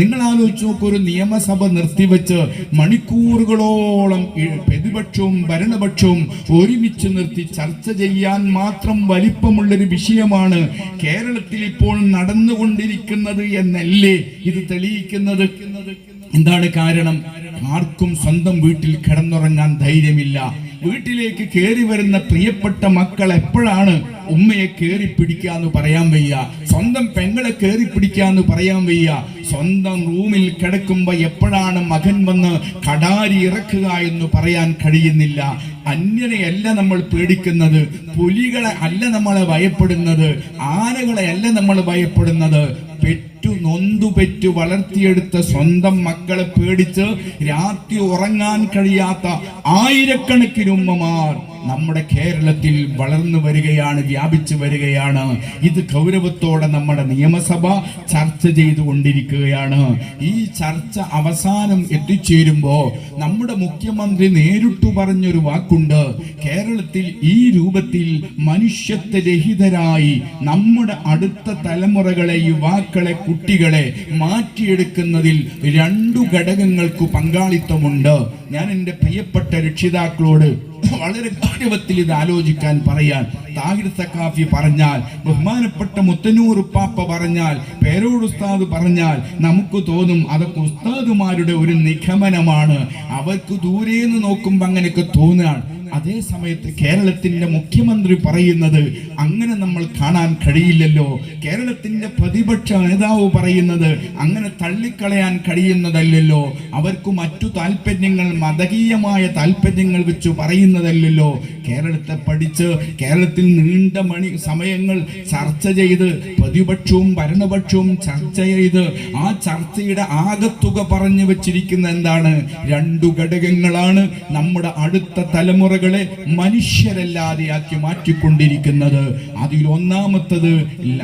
നിങ്ങൾ ആലോചിച്ച് നോക്കൂ ഒരു നിയമസഭ നിർത്തിവെച്ച് മണിക്കൂറുകളോളം പ്രതിപക്ഷവും ഭരണപക്ഷവും ഒരുമിച്ച് നിർത്തി ചർച്ച ചെയ്യാൻ മാത്രം വലിപ്പമുള്ളൊരു വിഷയമാണ് കേരളത്തിൽ ഇപ്പോൾ നടന്നുകൊണ്ടിരിക്കുന്നത് എന്നല്ലേ ഇത് തെളിയിക്കുന്നത്? എന്താണ് കാരണം? ആർക്കും സ്വന്തം വീട്ടിൽ കിടന്നുറങ്ങാൻ ധൈര്യമില്ല. വീട്ടിലേക്ക് കയറി വരുന്ന പ്രിയപ്പെട്ട മക്കൾ എപ്പോഴാണ് ഉമ്മയെ കയറി പിടിക്കാന്ന് പറയാൻ വയ്യ? സ്വന്തം പെങ്ങളെ കയറി പിടിക്കാന്ന് പറയാൻ വയ്യ? സ്വന്തം റൂമിൽ കിടക്കുമ്പോ എപ്പോഴാണ് മകൻ വന്ന് കടാരി ഇറക്കുക എന്ന് പറയാൻ കഴിയുന്നില്ല. അന്യനെയല്ല നമ്മൾ പേടിക്കുന്നത് പുലികളെ അല്ല നമ്മളെ ഭയപ്പെടുന്നത് ആനകളെ അല്ല നമ്മൾ ഭയപ്പെടുന്നത് പെറ്റു നൊന്തു പെറ്റു വളർത്തിയെടുത്ത സ്വന്തം മക്കളെ പേടിച്ച് രാത്രി ഉറങ്ങാൻ കഴിയാത്ത ആയിരക്കണക്കിന് ഉമ്മമാർ നമ്മുടെ കേരളത്തിൽ വളർന്നു വരികയാണ് വ്യാപിച്ചു വരികയാണ്. ഇത് ഗൗരവത്തോടെ നമ്മുടെ നിയമസഭ ചർച്ച ചെയ്തുകൊണ്ടിരിക്കുകയാണ്. ഈ ചർച്ച അവസാനം എത്തിച്ചേരുമ്പോൾ നമ്മുടെ മുഖ്യമന്ത്രി നേരിട്ടു പറഞ്ഞൊരു വാക്കുണ്ട്. കേരളത്തിൽ ഈ രൂപത്തിൽ മനുഷ്യത്വരഹിതരായി നമ്മുടെ അടുത്ത തലമുറകളെ യുവാക്കളെ കുട്ടികളെ മാറ്റിയെടുക്കുന്നതിൽ രണ്ടു ഘടകങ്ങൾക്ക് പങ്കാളിത്തമുണ്ട്. ഞാൻ എന്റെ പ്രിയപ്പെട്ട രക്ഷിതാക്കളോട് വളരെ ഗൗരവത്തിൽ ഇത് ആലോചിക്കാൻ പറയാൻ താഹിർ സക്കാഫി പറഞ്ഞാൽ ബഹുമാനപ്പെട്ട മുത്തനൂർ ഉപ്പാപ്പ പറഞ്ഞാൽ പേരോട് ഉസ്താദ് പറഞ്ഞാൽ നമുക്ക് തോന്നും അതൊക്കെ ഉസ്താദുമാരുടെ ഒരു നിഗമനമാണ്. അവർക്ക് ദൂരെ ദൂരേന്ന് നോക്കുമ്പോൾ അങ്ങനെയൊക്കെ തോന്നുകയാണ് അതേ സമയത്ത് കേരളത്തിന്റെ മുഖ്യമന്ത്രി പറയുന്നത് അങ്ങനെ നമ്മൾ കാണാൻ കഴിയില്ലല്ലോ. കേരളത്തിന്റെ പ്രതിപക്ഷ നേതാവ് പറയുന്നത് അങ്ങനെ തള്ളിക്കളയാൻ കഴിയുന്നതല്ലല്ലോ. അവർക്ക് മറ്റു താല്പര്യങ്ങൾ മതകീയമായ താല്പര്യങ്ങൾ വെച്ച് പറയുന്നതല്ലല്ലോ. കേരളത്തെ പഠിച്ച് കേരളത്തിൽ നീണ്ട മണി സമയങ്ങൾ ചർച്ച ചെയ്ത് പ്രതിപക്ഷവും ഭരണപക്ഷവും ചർച്ച ചെയ്ത് ആ ചർച്ചയുടെ ആകത്തുക പറഞ്ഞു വെച്ചിരിക്കുന്ന എന്താണ്? രണ്ടു ഘടകങ്ങളാണ് നമ്മുടെ അടുത്ത തലമുറകളെ മനുഷ്യരല്ലാതെയാക്കി മാറ്റിക്കൊണ്ടിരിക്കുന്നത്. അതിൽ ഒന്നാമത്തത്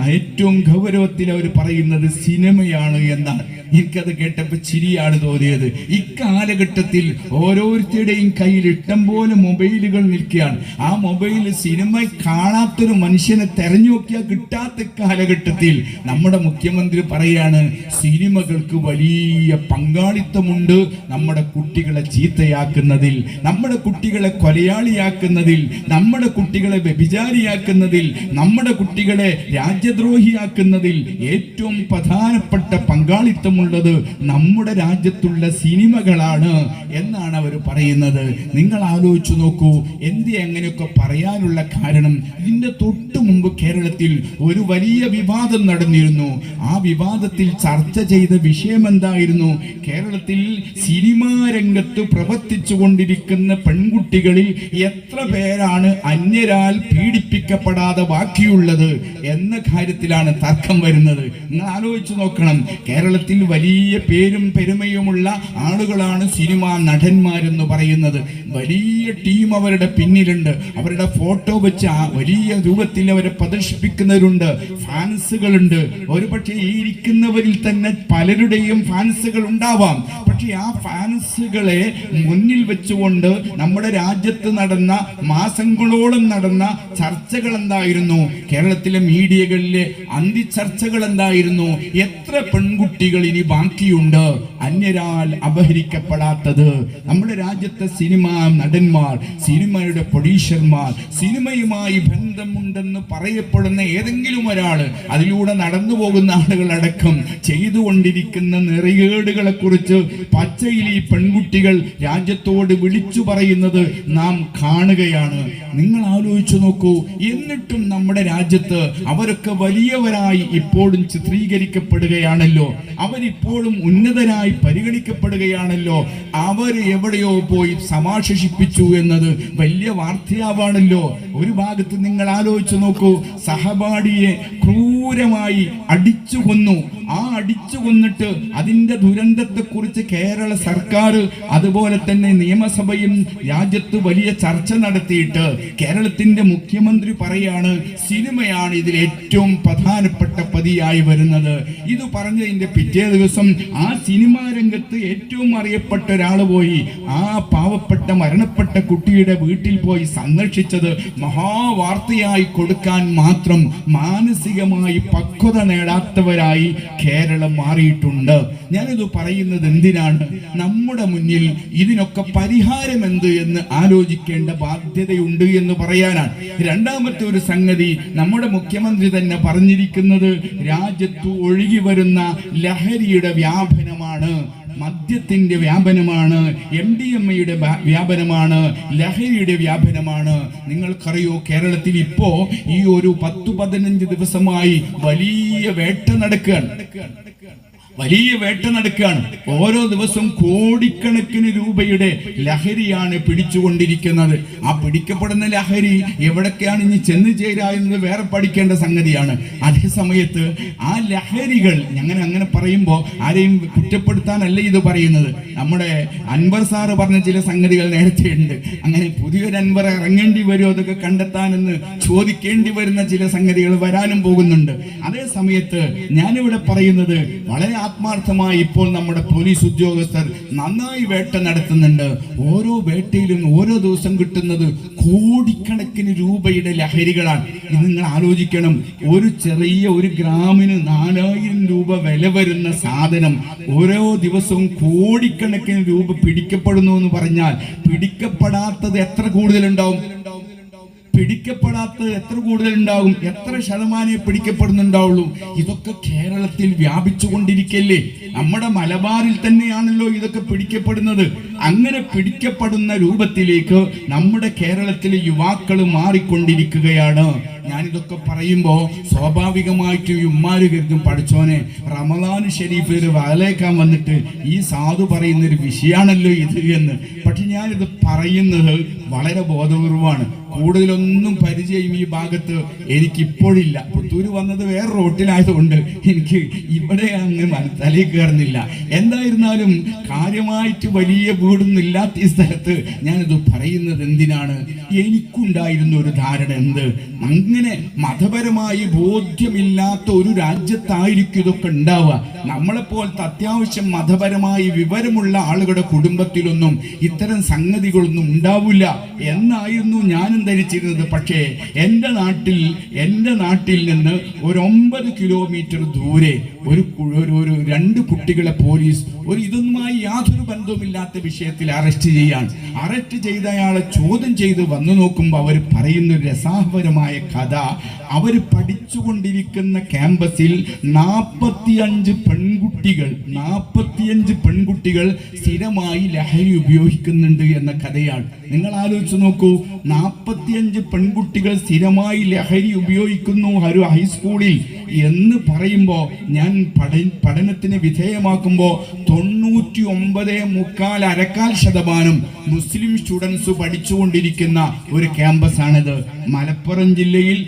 ഏറ്റവും ഗൗരവത്തിൽ അവർ പറയുന്നത് സിനിമയാണ് എന്നാണ് എനിക്കത് കേട്ടപ്പോൾ ചിരിയാണ് തോന്നിയത്. ഇക്കാലഘട്ടത്തിൽ ഓരോരുത്തരുടെയും കയ്യിൽ ഇഷ്ടം പോലെ മൊബൈലുകൾ നിൽക്കുകയാണ്. ആ മൊബൈൽ സിനിമ കാണാത്തൊരു മനുഷ്യനെ തെരഞ്ഞു നോക്കിയാൽ കിട്ടാത്ത കാലഘട്ടത്തിൽ നമ്മുടെ മുഖ്യമന്ത്രി പറയാണ് സിനിമകൾക്ക് വലിയ പങ്കാളിത്തമുണ്ട് നമ്മുടെ കുട്ടികളെ ചീത്തയാക്കുന്നതിൽ നമ്മുടെ കുട്ടികളെ കൊലയാളിയാക്കുന്നതിൽ നമ്മുടെ കുട്ടികളെ വ്യഭിചാരിയാക്കുന്നതിൽ നമ്മുടെ കുട്ടികളെ രാജ്യദ്രോഹിയാക്കുന്നതിൽ ഏറ്റവും പ്രധാനപ്പെട്ട പങ്കാളിത്തമുള്ളത് നമ്മുടെ രാജ്യത്തുള്ള സിനിമകളാണ് എന്നാണ് അവർ പറയുന്നത്. നിങ്ങൾ ആലോചിച്ചു നോക്കൂ എന്ത് എങ്ങനെയൊക്കെ പറയാനുള്ള കാരണം ഇതിന്റെ തൊട്ട് മുമ്പ് കേരളത്തിൽ ഒരു വലിയ വിവാദം നടന്നിരുന്നു. ആ വിവാദത്തിൽ ചർച്ച ചെയ്ത വിഷയം എന്തായിരുന്നു? കേരളത്തിൽ സിനിമാ രംഗത്ത് പ്രവർത്തിച്ചു കൊണ്ടിരിക്കുന്ന പെൺകുട്ടികളിൽ എത്ര പേരാണ് അന്യരാൽ പീഡിപ്പിക്കപ്പെടാതെ ബാക്കിയുള്ളത് എന്ന കാര്യത്തിലാണ് തർക്കം വരുന്നത്. നിങ്ങൾ ആലോചിച്ച് നോക്കണം. കേരളത്തിൽ വലിയ പേരും പെരുമയുമുള്ള ആളുകളാണ് സിനിമാ നടന്മാരെന്ന് പറയുന്നത്. വലിയ ടീം അവരുടെ പിന്നിലുണ്ട്. അവരുടെ ഫോട്ടോ വെച്ച് ആ വലിയ രൂപത്തിൽ അവരെ പ്രദർശിപ്പിക്കുന്നവരുണ്ട്. ഫാൻസുകളുണ്ട്. ഒരുപക്ഷെ ഈ ഇരിക്കുന്നവരിൽ തന്നെ പലരുടെയും ഫാൻസുകൾ ഉണ്ടാവാം. പക്ഷെ ആ ഫാൻസുകളെ മുന്നിൽ വെച്ചുകൊണ്ട് നമ്മുടെ രാജ്യത്ത് നടന്ന മാസങ്ങളോളം നടന്ന ചർച്ചകൾ എന്തായിരുന്നു കേരളത്തിലെ മീഡിയകളിലെ അന്തിചർച്ചകൾ എന്തായിരുന്നു എത്ര പെൺകുട്ടികൾ ഇനി ബാക്കിയുണ്ട്? അന്യരാൽ അപഹരിക്കപ്പെടാത്തത്. നമ്മുടെ രാജ്യത്തെ സിനിമാ നടന്മാർ സിനിമയുടെ പ്രൊഡ്യൂസർമാർ സിനിമയുമായി ബന്ധമുണ്ടെന്ന് പറയപ്പെടുന്ന ഏതെങ്കിലും ഒരാൾ അതിലൂടെ നടന്നു പോകുന്ന ആളുകളടക്കം ചെയ്തുകൊണ്ടിരിക്കുന്ന നെറികേടുകളെ കുറിച്ച് പച്ചയിൽ ഈ പെൺകുട്ടികൾ രാജ്യത്തോട് വിളിച്ചു പറയുന്നത് നാം കാണുകയാണ്. നിങ്ങൾ ആലോചിച്ചു നോക്കൂ എന്നിട്ടും നമ്മുടെ രാജ്യത്ത് അവരൊക്കെ വലിയവരായി ഇപ്പോഴും ചിത്രീകരിക്കപ്പെടുകയാണല്ലോ. അവരിപ്പോഴും ഉന്നതരായി പരിഗണിക്കപ്പെടുകയാണല്ലോ. അവർ എവിടെയോ പോയി സമാശ്വസിപ്പിച്ചു എന്നത് വലിയ വാർത്തയാവാണല്ലോ. ഒരു ഭാഗത്ത് നിങ്ങൾ ആലോചിച്ചു നോക്കൂ സഹപാഠിയെ ക്രൂരമായി അടിച്ചു കൊന്നു ആ അടിച്ചു കൊന്നിട്ട് അതിന്റെ ദുരന്തത്തെ കുറിച്ച് കേരള സർക്കാർ അതുപോലെ തന്നെ നിയമസഭയും രാജ്യത്ത് വലിയ ചർച്ച നടത്തിയിട്ട് കേരളത്തിന്റെ മുഖ്യമന്ത്രി പറയാണ് സിനിമയാണ് ഇതിൽ ഏറ്റവും പ്രധാനപ്പെട്ട പതിയായി വരുന്നത്. ഇത് പറഞ്ഞതിന്റെ പിറ്റേ ദിവസം ആ സിനിമാ രംഗത്ത് ഏറ്റവും അറിയപ്പെട്ട ഒരാൾ പോയി. ആ പാവപ്പെട്ട മരണപ്പെട്ട കുട്ടിയുടെ വീട്ടിൽ പോയി സന്ദർശിച്ചത് മഹാവാർത്തയായി കൊടുക്കാൻ മാത്രം മാനസികമായി പക്വത നേടാത്തവരായി കേരളം മാറിയിട്ടുണ്ട്. ഞാനിത് പറയുന്നത് എന്തിനാണ് നമ്മുടെ മുന്നിൽ ഇതിനൊക്കെ പരിഹാരം എന്ത് എന്ന് ആലോചിക്കേണ്ട ബാധ്യതയുണ്ട് എന്ന് പറയാനാണ്. രണ്ടാമത്തെ ഒരു സംഗതി നമ്മുടെ മുഖ്യമന്ത്രി തന്നെ പറഞ്ഞിരിക്കുന്നത് രാജ്യത്ത് ഒഴുകി വരുന്ന ലഹരിയുടെ വ്യാപനമാണ്. മദ്യത്തിന്റെ വ്യാപനമാണ്. എം ഡി എം എയുടെ വ്യാപനമാണ്. ലഹരിയുടെ വ്യാപനമാണ്. നിങ്ങൾക്കറിയോ കേരളത്തിൽ ഇപ്പോ ഈ ഒരു പത്തു പതിനഞ്ച് ദിവസമായി വലിയ വേട്ട നടക്കുകയാണ്. വലിയ വേട്ട നടക്കുകയാണ്. ഓരോ ദിവസവും കോടിക്കണക്കിന് രൂപയുടെ ലഹരിയാണ് പിടിച്ചുകൊണ്ടിരിക്കുന്നത്. ആ പിടിക്കപ്പെടുന്ന ലഹരി എവിടൊക്കെയാണ് ഇനി ചെന്ന് ചേരുക എന്നത് വേറെ പഠിക്കേണ്ട സംഗതിയാണ്. അതേ സമയത്ത് ആ ലഹരികൾ അങ്ങനെ അങ്ങനെ പറയുമ്പോൾ ആരെയും കുറ്റപ്പെടുത്താനല്ല ഇത് പറയുന്നത്. നമ്മുടെ അൻവർ സാറ് പറഞ്ഞ ചില സംഗതികൾ നേരത്തെ ഉണ്ട്. അങ്ങനെ പുതിയൊരു അൻവർ ഇറങ്ങേണ്ടി വരുമോ അതൊക്കെ കണ്ടെത്താനെന്ന് ചോദിക്കേണ്ടി വരുന്ന ചില സംഗതികൾ വരാനും പോകുന്നുണ്ട്. അതേ സമയത്ത് ഞാനിവിടെ പറയുന്നത് വളരെ ആത്മാർത്ഥമായി ഇപ്പോൾ നമ്മുടെ പോലീസ് ഉദ്യോഗസ്ഥർ നന്നായി വേട്ട നടത്തുന്നുണ്ട്. ഓരോ വേട്ടയിലും ഓരോ ദിവസം കിട്ടുന്നത് കോടിക്കണക്കിന് രൂപയുടെ ലഹരികളാണ്. ഇത് നിങ്ങൾ ആലോചിക്കണം. ഒരു ചെറിയ ഒരു ഗ്രാമിന് നാലായിരം രൂപ വില വരുന്ന സാധനം ഓരോ ദിവസവും കോടിക്കണക്കിന് രൂപ പിടിക്കപ്പെടുന്നു എന്ന് പറഞ്ഞാൽ പിടിക്കപ്പെടാത്തത് എത്ര കൂടുതലുണ്ടാവും? പിടിക്കപ്പെടാത്തത് എത്ര കൂടുതൽ ഉണ്ടാകും എത്ര ശതമാനം പിടിക്കപ്പെടുന്നുണ്ടാവുള്ളൂ? ഇതൊക്കെ കേരളത്തിൽ വ്യാപിച്ചു കൊണ്ടിരിക്കല്ലേ നമ്മുടെ മലബാറിൽ തന്നെയാണല്ലോ ഇതൊക്കെ പിടിക്കപ്പെടുന്നത്. അങ്ങനെ പിടിക്കപ്പെടുന്ന രൂപത്തിലേക്ക് നമ്മുടെ കേരളത്തിലെ യുവാക്കൾ മാറിക്കൊണ്ടിരിക്കുകയാണ്. ഞാനിതൊക്കെ പറയുമ്പോൾ സ്വാഭാവികമായിട്ട് ഉമ്മാര് കരുതും പഠിച്ചോനെ റമദാൻ ഷെരീഫിൽ വലയേക്കാൻ വന്നിട്ട് ഈ സാധു പറയുന്ന ഒരു വിഷയമാണല്ലോ ഇത് എന്ന്. പക്ഷെ ഞാനിത് പറയുന്നത് വളരെ ബോധപൂർവമാണ്. കൂടുതലൊന്നും പരിചയം ഈ ഭാഗത്ത് എനിക്കിപ്പോഴില്ല. പുത്തൂര് വന്നത് വേറെ റോട്ടിലായതുകൊണ്ട് എനിക്ക് ഇവിടെ അങ്ങ് തലയിൽ കയറുന്നില്ല. എന്തായിരുന്നാലും കാര്യമായിട്ട് വലിയ വീടൊന്നും ഇല്ലാത്ത ഈ സ്ഥലത്ത് ഞാനിത് പറയുന്നത് എന്തിനാണ്? എനിക്കുണ്ടായിരുന്ന ഒരു ധാരണ എന്ത്? അങ്ങനെ മതപരമായി ബോധ്യമില്ലാത്ത ഒരു രാജ്യത്തായിരിക്കും ഇതൊക്കെ ഉണ്ടാവുക. നമ്മളെപ്പോലത്തെ അത്യാവശ്യം മതപരമായി വിവരമുള്ള ആളുകളുടെ കുടുംബത്തിലൊന്നും ഇത്തരം സംഗതികളൊന്നും ഉണ്ടാവില്ല എന്നായിരുന്നു ഞാനും ധരിച്ചിരുന്നത്. പക്ഷേ എന്റെ നാട്ടിൽ എന്റെ നാട്ടിൽ നിന്ന് ഒരു ഒമ്പത് കിലോമീറ്റർ ദൂരെ ഒരു ഒരു രണ്ട് കുട്ടികളെ പോലീസ് ഒരു ഇതൊന്നുമായി യാതൊരു ബന്ധവുമില്ലാത്ത വിഷയത്തിൽ അറസ്റ്റ് ചെയ്യാൻ അറസ്റ്റ് ചെയ്ത അയാളെ ചോദ്യം ചെയ്ത് വന്നു നോക്കുമ്പോൾ അവർ പറയുന്ന രസാഹപരമായ കഥ. അവർ പഠിച്ചുകൊണ്ടിരിക്കുന്ന ക്യാമ്പസിൽ നാൽപ്പത്തിയഞ്ച് പെൺകുട്ടികൾ നാൽപ്പത്തിയഞ്ച് പെൺകുട്ടികൾ സ്ഥിരമായി ലഹരി ഉപയോഗിക്കുന്നുണ്ട് എന്ന കഥയാണ്. നിങ്ങൾ ആലോചിച്ച് നോക്കൂ നാൽപ്പത്തിയഞ്ച് പെൺകുട്ടികൾ സ്ഥിരമായി ലഹരി ഉപയോഗിക്കുന്നു ഒരു ഹൈസ്കൂളിൽ എന്ന് പറയുമ്പോൾ ഞാൻ പഠ പഠനത്തിന് വിധേയമാക്കുമ്പോൾ തൊണ്ണൂറ്റി ഒമ്പത് മുക്കാൽ അരക്കാൽ ശതമാനം മുസ്ലിം സ്റ്റുഡൻസ് പഠിച്ചുകൊണ്ടിരിക്കുന്ന ഒരു ക്യാമ്പസ് ക്യാമ്പസാണിത്. മലപ്പുറം ജില്ലയിൽ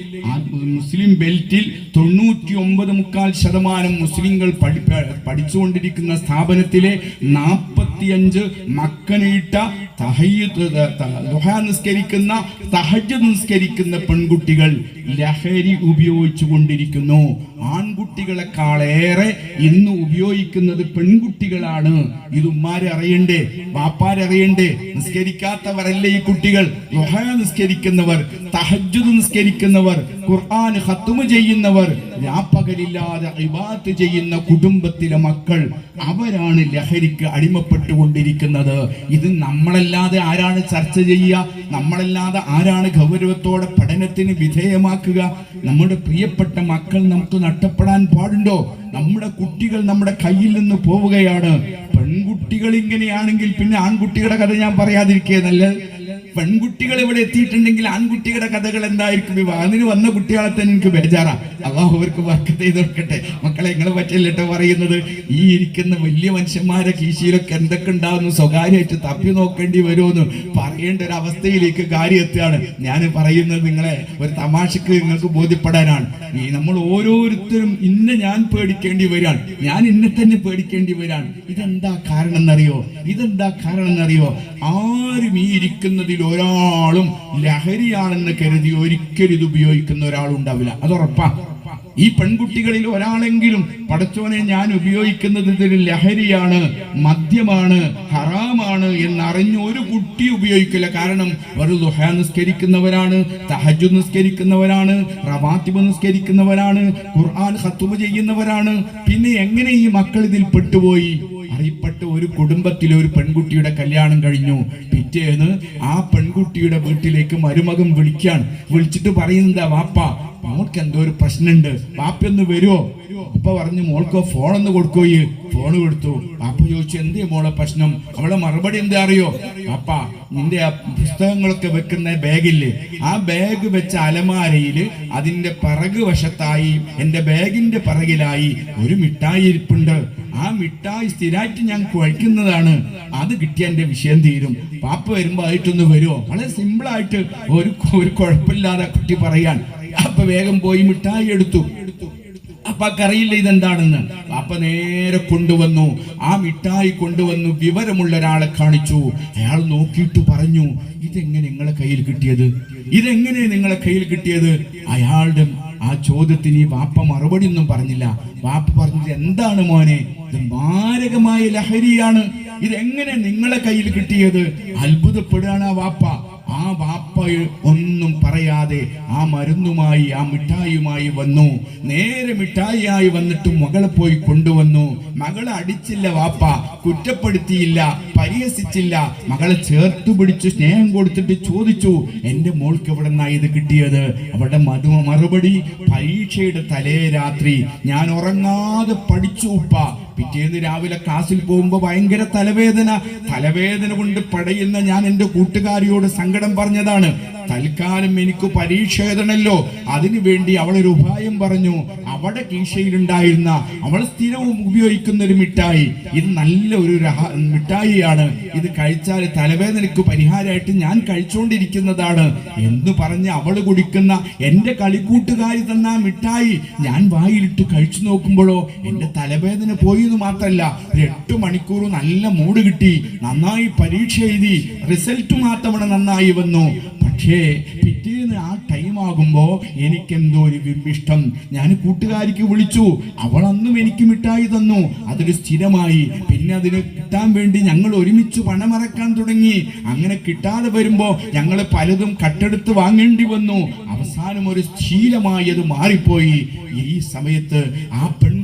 മുസ്ലിം ബെൽറ്റിൽ തൊണ്ണൂറ്റി ഒമ്പത് മുക്കാൽ ശതമാനം മുസ്ലിങ്ങൾ പഠിച്ചുകൊണ്ടിരിക്കുന്ന സ്ഥാപനത്തിലെ നാൽപ്പത്തിയഞ്ച് മക്കനീട്ട നിസ്കരിക്കുന്ന തഹജ് നിസ്കരിക്കുന്ന പെൺകുട്ടികൾ ലഹരി ഉപയോഗിച്ചു കൊണ്ടിരിക്കുന്നു ആൺകുട്ടികളെക്കാളേറെ ഇന്ന് ഉപയോഗിക്കുന്നത് പെൺകുട്ടികളാണ്. ഇത് ഉമ്മാരറിയണ്ടേ വാപ്പാരറിയണ്ടേ നിസ്കരിക്കാത്തവരല്ലേ ഈ കുട്ടികൾ? ലുഹ നിസ്കരിക്കുന്നവർ തഹജ് നിസ്കരിക്കുന്നവർ ഖുർആൻ ഖത്തുമ ചെയ്യുന്നവർ രാപ്പകലില്ലാതെ ഇബാത്ത് ചെയ്യുന്ന കുടുംബത്തിലെ മക്കൾ അവരാണ് ലഹരിക്ക് അടിമപ്പെട്ടുകൊണ്ടിരിക്കുന്നത്. ഇത് നമ്മളല്ലാതെ ആരാണ് ചർച്ച ചെയ്യുക? നമ്മളല്ലാതെ ആരാണ് ഗൗരവത്തോടെ പഠനത്തിന് വിധേയമാക്കുക? നമ്മുടെ പ്രിയപ്പെട്ട മക്കൾ നമുക്ക് നഷ്ടപ്പെടാൻ പാടുണ്ടോ? നമ്മുടെ കുട്ടികൾ നമ്മുടെ കയ്യിൽ നിന്ന് പോവുകയാണ്. പെൺകുട്ടികൾ ഇങ്ങനെയാണെങ്കിൽ പിന്നെ ആൺകുട്ടികളുടെ കഥ ഞാൻ പറയാതിരിക്കുക നല്ലത്. പെൺകുട്ടികൾ ഇവിടെ എത്തിയിട്ടുണ്ടെങ്കിൽ ആൺകുട്ടികളുടെ കഥകൾ എന്തായിരിക്കും? ഇവ അതിന് വന്ന കുട്ടികളെ തന്നെ എനിക്ക് ബേജാറാ. അള്ളാഹു അവർക്ക് വർക്ക് ചെയ്ത് കൊടുക്കട്ടെ. മക്കളെ നിങ്ങളെ പറ്റില്ലട്ടോ പറയുന്നത്? ഈ ഇരിക്കുന്ന വലിയ മനുഷ്യന്മാരെ കീശയിലൊക്കെ എന്തൊക്കെ ഉണ്ടാവുന്നു? സ്വകാര്യമായിട്ട് തപ്പി നോക്കേണ്ടി വരുമെന്ന് പറയേണ്ട ഒരു അവസ്ഥയിലേക്ക് കാര്യം എത്തുകയാണ്. ഞാൻ പറയുന്നത് നിങ്ങളെ ഒരു തമാശക്ക് നിങ്ങൾക്ക് ബോധ്യപ്പെടാനാണ്. ഈ നമ്മൾ ഓരോരുത്തരും ഇന്ന് ഞാൻ പേടിക്കേണ്ടി വരികയാണ് ഞാൻ ഇന്നെ തന്നെ പേടിക്കേണ്ടി വരികയാണ് ഇതെന്താ കാരണം എന്നറിയോ ഇതെന്താ കാരണം എന്നറിയോ ആരും ഈ ഇരിക്കുന്നതിൽ ഒരാളും ലഹരിയാണെന്ന് കരുതി ഒരിക്കലും ഇത് ഉപയോഗിക്കുന്ന ഒരാളുണ്ടാവില്ല അത് ഈ പെൺകുട്ടികളിൽ ഒരാളെങ്കിലും പടച്ചോനെ ഞാൻ ഉപയോഗിക്കുന്നത് ഇതൊരു ലഹരിയാണ് മദ്യമാണ് ഹറാമാണ് എന്നറിഞ്ഞ് ഒരു കുട്ടി ഉപയോഗിക്കില്ല. കാരണം ഒരു ദുഹ നിസ്കരിക്കുന്നവരാണ് തഹജു നിസ്കരിക്കുന്നവരാണ് റവാത്തിബ് നിസ്കരിക്കുന്നവരാണ് ഖുർആൻ ഹത്തുബ് ചെയ്യുന്നവരാണ്. പിന്നെ എങ്ങനെ ഈ മക്കൾ ഇതിൽ പെട്ടുപോയി? അറിയപ്പെട്ട ഒരു കുടുംബത്തിലെ ഒരു പെൺകുട്ടിയുടെ കല്യാണം കഴിഞ്ഞു. പിറ്റേന്ന് ആ പെൺകുട്ടിയുടെ വീട്ടിലേക്ക് മരുമകൻ വിളിക്കാൻ വിളിച്ചിട്ട് പറയുന്നതാ വാപ്പ മോൾക്ക് എന്തോ ഒരു പ്രശ്നമുണ്ട് വാപ്പ ഒന്ന് വരുമോ അപ്പൊ പറഞ്ഞു മോൾക്കോ ഒന്ന് കൊടുക്കോയി. ഫോൺ കൊടുത്തു. വാപ്പ ചോദിച്ചു എന്തേ മോളെ പ്രശ്നം? അവളെ മറുപടി എന്താ അറിയോ? അപ്പ നിന്റെ ആ പുസ്തകങ്ങളൊക്കെ വെക്കുന്ന ബാഗില്ലേ? ആ ബാഗ് വെച്ച അലമാരയിൽ അതിന്റെ പിറക് വശത്തായി എന്റെ ബാഗിന്റെ പിറകിലായി ഒരു മിഠായി ഇരിപ്പുണ്ട്. ആ മിഠായി സ്ഥിരമായിട്ട് ഞാൻ കഴിക്കുന്നതാണ്. അത് കിട്ടിയ എന്റെ വിഷയം തീരും. പാപ്പ വരുമ്പോ ആയിട്ടൊന്ന് വരുമോ വളരെ സിമ്പിൾ ആയിട്ട് ഒരു ഒരു കുഴപ്പമില്ലാതെ കുട്ടി പറയാൻ. അപ്പൊ വേഗം പോയി മിഠായി എടുത്തു. അപ്പക്കറിയില്ല ഇതെന്താണെന്ന്. അപ്പ നേരെ കൊണ്ടുവന്നു. ആ മിഠായി കൊണ്ടുവന്നു വിവരമുള്ള ഒരാളെ കാണിച്ചു. അയാൾ നോക്കിയിട്ട് പറഞ്ഞു ഇതെങ്ങനെ നിങ്ങളെ കയ്യിൽ കിട്ടിയത്? ഇതെങ്ങനെ നിങ്ങളെ കയ്യിൽ കിട്ടിയത്? അയാളുടെ ആ ചോദ്യത്തിന് ഈ വാപ്പ മറുപടി ഒന്നും പറഞ്ഞില്ല. വാപ്പ പറഞ്ഞത് എന്താണ് മോനെ? ഇത് മാരകമായ ലഹരിയാണ്. ഇതെങ്ങനെ നിങ്ങളെ കയ്യിൽ കിട്ടിയത്? അത്ഭുതപ്പെടുകയാണ് ആ വാപ്പ. ആ വാപ്പ ഒന്നും പറയാതെ ആ മരുന്നുമായി ആ മിഠായിയുമായി വന്നു. നേരെ മിഠായിയായി വന്നിട്ട് മകളെ പോയി കൊണ്ടുവന്നു. മകളെ അടിച്ചില്ല വാപ്പ കുറ്റപ്പെടുത്തിയില്ല പരിഹസിച്ചില്ല. മകളെ ചേർത്ത് പിടിച്ച് സ്നേഹം കൊടുത്തിട്ട് ചോദിച്ചു എന്റെ മോൾക്ക് എവിടെ നിന്നാണ് ഇത് കിട്ടിയത്? അവളുടെ മധു മറുപടി പരീക്ഷയുടെ തലേ രാത്രി. ഞാൻ ഉറങ്ങാതെ പഠിച്ചു ഉപ്പ. പിറ്റേന്ന് രാവിലെ ക്ലാസ്സിൽ പോകുമ്പോൾ ഭയങ്കര തലവേദന. തലവേദന കൊണ്ട് പടയുന്ന ഞാൻ എന്റെ കൂട്ടുകാരിയോട് സങ്കടം പറഞ്ഞതാണ്. തൽക്കാലം എനിക്ക് പരീക്ഷ എഴുതണല്ലോ. അതിനു വേണ്ടി ഒരു ഉപായം പറഞ്ഞു. അവിടെ കീശയിലുണ്ടായിരുന്ന അവൾ സ്ഥിരവും ഉപയോഗിക്കുന്ന ഒരു മിഠായി. ഇത് നല്ല ഒരു മിഠായിയാണ്. ഇത് കഴിച്ചാൽ തലവേദനയ്ക്ക് പരിഹാരമായിട്ട് ഞാൻ കഴിച്ചുകൊണ്ടിരിക്കുന്നതാണ്. എന്ന് പറഞ്ഞ് അവൾ കുടിക്കുന്ന എന്റെ കളിക്കൂട്ടുകാരി തന്ന മിഠായി ഞാൻ വായിലിട്ട് കഴിച്ചു നോക്കുമ്പോഴോ എന്റെ തലവേദന പോയി എന്ന് മാത്രല്ല ഒരു എട്ട് മണിക്കൂർ നല്ല മൂഡ് കിട്ടി. നന്നായി പരീക്ഷ എഴുതി. റിസൾട്ട് മാത്രമാണ് നന്നായി വന്നു പക്ഷേ പിറ്റേന്ന് ആ ടൈം ആകുമ്പോൾ എനിക്കെന്തോ ഒരു വിമ്മിഷ്ടം. ഞാൻ കൂട്ടുകാരിക്ക് വിളിച്ചു. അവൾ അന്നും എനിക്ക് മിഠായി തന്നു. അതൊരു സ്ഥിരമായി. പിന്നെ അതിന് കിട്ടാൻ വേണ്ടി ഞങ്ങൾ ഒരുമിച്ച് പണമറക്കാൻ തുടങ്ങി. അങ്ങനെ കിട്ടാതെ വരുമ്പോൾ ഞങ്ങൾ പലതും കട്ടെടുത്ത് വാങ്ങേണ്ടി വന്നു. അവസാനം ഒരു ശീലമായി അത് മാറിപ്പോയി. ഈ സമയത്ത് ആ പെൺകുട്ടിക്ക്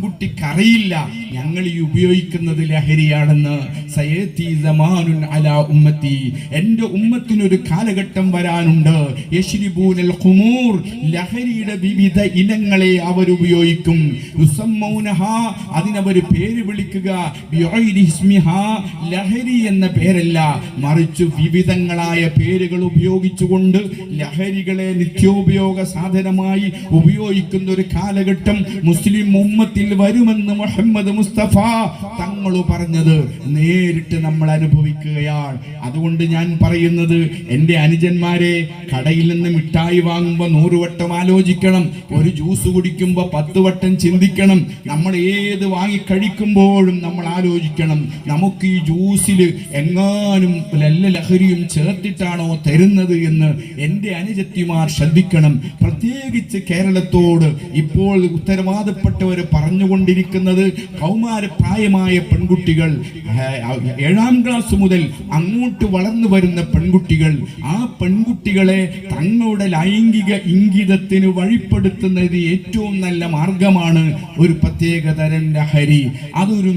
അറിയില്ല ഞങ്ങൾ ഈ ഉപയോഗിക്കുന്നത് ലഹരിയാണെന്ന് അലാ ഉമ്മത്തി. എന്റെ ഉമ്മത്തിനൊരു കാലഘട്ടം വരാനുണ്ട്. യശ്രിബൂനൽ ലഹരിയുടെ വിവിധ ഇനങ്ങളെ അവർ ഉപയോഗിക്കും. അതിനവർ പേര് വിളിക്കുക. ലഹരി എന്ന പേരല്ല. മറിച്ച് വിവിധങ്ങളായ പേരുകൾ ഉപയോഗിച്ചുകൊണ്ട് ലഹരികളെ നിത്യോപയോഗ സാധനമായി ഉപയോഗിക്കുന്ന ഒരു കാലഘട്ടം മുസ്ലിം ഉമ്മത്തിൽ വരുമെന്ന് മുഹമ്മദ് മുസ്തഫ തങ്ങൾ പറഞ്ഞത് നേരിട്ട് നമ്മൾ അനുഭവിക്കുകയാണ്. അതുകൊണ്ട് ഞാൻ പറയുന്നത് എന്റെ അനുജന്മാരെ കടയിൽ നിന്ന് മിഠായി വാങ്ങുമ്പോൾ നൂറ് വട്ടം ആലോചിക്കണം ഒരു ജ്യൂസ് കുടിക്കുമ്പോൾ പത്ത് വട്ടം ചിന്തിക്കണം നമ്മൾ ഏത് വാങ്ങിക്കഴിക്കുമ്പോഴും നമ്മൾ ആലോചിക്കണം നമുക്ക് ഈ ജ്യൂസിൽ എങ്ങാനും ലല്ല ലഹരിയും ചേർത്തിട്ടാണോ തരുന്നത് എന്ന് എന്റെ അനുജത്തിമാർ ശ്രദ്ധിക്കണം. പ്രത്യേകിച്ച് കേരളത്തോട് ഇപ്പോൾ ഉത്തരവാദപ്പെട്ടവർ പറഞ്ഞുകൊണ്ടിരിക്കുന്നത് കൗമാരപ്രായമായ പെൺകുട്ടികൾ ഏഴാം ക്ലാസ് മുതൽ അങ്ങോട്ട് വളർന്നു വരുന്ന പെൺകുട്ടികൾ ആ പെൺകുട്ടികളെ തങ്ങളുടെ ലൈംഗിക ഇംഗിതത്തിന് വഴിപ്പെടുത്തുന്നത് ഏറ്റവും നല്ല മാർഗമാണ് ഒരു പ്രത്യേക തരം ലഹരി. അതൊരു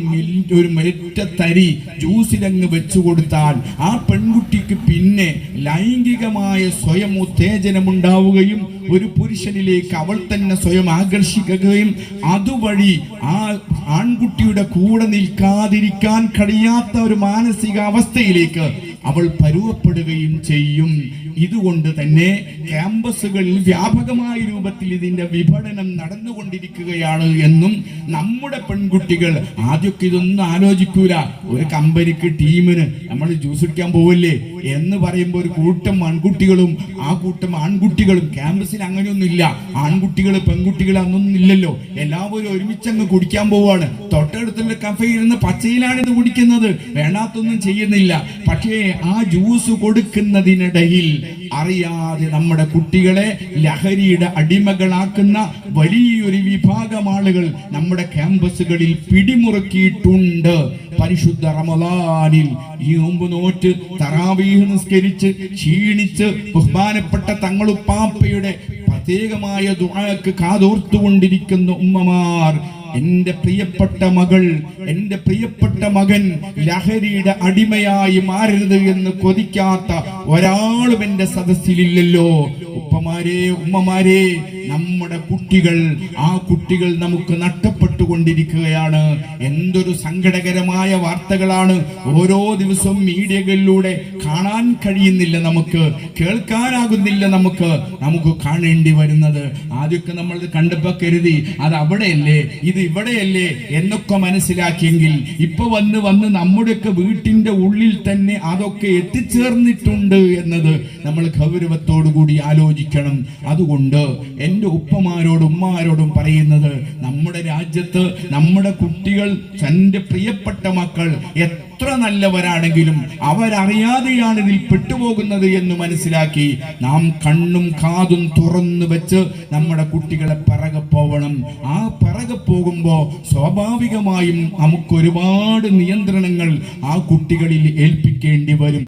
ഒരു മെറ്റ തരി ജ്യൂസിലങ്ങ് വെച്ചു കൊടുത്താൽ ആ പെൺകുട്ടിക്ക് പിന്നെ ലൈംഗികമായ സ്വയം ഉത്തേജനമുണ്ടാവുകയും ഒരു പുരുഷനിലേക്ക് അവൾ തന്നെ സ്വയം ആകർഷിക്കുകയും അതുവഴി ആ ആൺകുട്ടിയുടെ കൂടെ നിൽക്കാതിരിക്കാൻ കഴിയാത്ത ഒരു മാനസിക അവസ്ഥയിലേക്ക് അവൾ പരുവപ്പെടുകയും ചെയ്യും. ഇതുകൊണ്ട് തന്നെ ക്യാമ്പസുകളിൽ വ്യാപകമായ രൂപത്തിൽ ഇതിന്റെ വിപണനം നടന്നുകൊണ്ടിരിക്കുകയാണ് എന്നും നമ്മുടെ പെൺകുട്ടികൾ. ആദ്യമൊക്കെ ഇതൊന്നും ആലോചിക്കൂല. ഒരു കമ്പനിക്ക് ടീമിന് നമ്മൾ ജ്യൂസ് കുടിക്കാൻ പോവില്ലേ എന്ന് പറയുമ്പോൾ ഒരു കൂട്ടം ആൺകുട്ടികളും ആ കൂട്ടം ആൺകുട്ടികളും ക്യാമ്പസിൽ അങ്ങനെയൊന്നുമില്ല. ആൺകുട്ടികൾ പെൺകുട്ടികൾ അന്നൊന്നും ഇല്ലല്ലോ. എല്ലാവരും ഒരുമിച്ച് അങ്ങ് കുടിക്കാൻ പോവാണ്. തൊട്ടടുത്തുള്ള കഫയിൽ നിന്ന് പച്ചയിലാണ് ഇത് കുടിക്കുന്നത്. വേണാത്തൊന്നും ചെയ്യുന്നില്ല. പക്ഷേ ആ ജ്യൂസ് കൊടുക്കുന്നതിനിടയിൽ അറിയാതെ നമ്മുടെ കുട്ടികളെ ലഹരിയുടെ അടിമകളാക്കുന്ന വലിയൊരു വിഭാഗം ആളുകൾ നമ്മുടെ ക്യാമ്പസുകളിൽ പിടിമുറുക്കിയിട്ടുണ്ട്. പരിശുദ്ധ റമദാനിൽ ഈ നോമ്പ് നോറ്റ് തറാവീഹ് നിസ്കരിച്ച് ക്ഷീണിച്ച് ബഹുമാനപ്പെട്ട തങ്ങളുപ്പാപ്പയുടെ പ്രത്യേകമായ ദുആക്ക് കാതോർത്തുകൊണ്ടിരിക്കുന്ന ഉമ്മമാർ എന്റെ പ്രിയപ്പെട്ട മകൾ എന്റെ പ്രിയപ്പെട്ട മകൻ ലഹരിയുടെ അടിമയായി മാറരുത് എന്ന് കൊതിക്കാത്ത ഒരാളും എന്റെ സദസ്സിലില്ലല്ലോ. ഉപ്പമാരെ ഉമ്മമാരെ നമ്മുടെ കുട്ടികൾ ആ കുട്ടികൾ നമുക്ക് നഷ്ടപ്പെട്ടുകൊണ്ടിരിക്കുകയാണ് എന്തൊരു സങ്കടകരമായ വാർത്തകളാണ് ഓരോ ദിവസവും മീഡിയകളിലൂടെ കാണാൻ കഴിയുന്നില്ല നമുക്ക് കേൾക്കാനാകുന്നില്ല നമുക്ക് നമുക്ക് കാണേണ്ടി വരുന്നത്. ആദ്യമൊക്കെ നമ്മൾ കണ്ടപ്പോ കരുതി അത് അവിടെയല്ലേ? ഇത് ഇവിടെയല്ലേ? എന്നൊക്കെ മനസ്സിലാക്കിയെങ്കിൽ ഇപ്പൊ വന്ന് വന്ന് നമ്മുടെയൊക്കെ വീട്ടിന്റെ ഉള്ളിൽ തന്നെ അതൊക്കെ എത്തിച്ചേർന്നിട്ടുണ്ട് എന്നത് നമ്മൾ ഗൗരവത്തോടു കൂടി ആലോചിക്കണം. അതുകൊണ്ട് എന്റെ ഉപ്പമാരോടും ഉമ്മമാരോടും പറയുന്നത് നമ്മുടെ രാജ്യത്ത് നമ്മുടെ കുട്ടികൾ തന്റെ പ്രിയപ്പെട്ട മക്കൾ എത്ര നല്ലവരാണെങ്കിലും അവരറിയാതെയാണ് ഇതിൽ പെട്ടുപോകുന്നത് എന്ന് മനസ്സിലാക്കി നാം കണ്ണും കാതും തുറന്നു വെച്ച് നമ്മുടെ കുട്ടികളെ പിറകെ പോവണം. ആ പിറകെ പോകുമ്പോൾ സ്വാഭാവികമായും നമുക്കൊരുപാട് നിയന്ത്രണങ്ങൾ ആ കുട്ടികളിൽ ഏൽപ്പിക്കേണ്ടി വരും.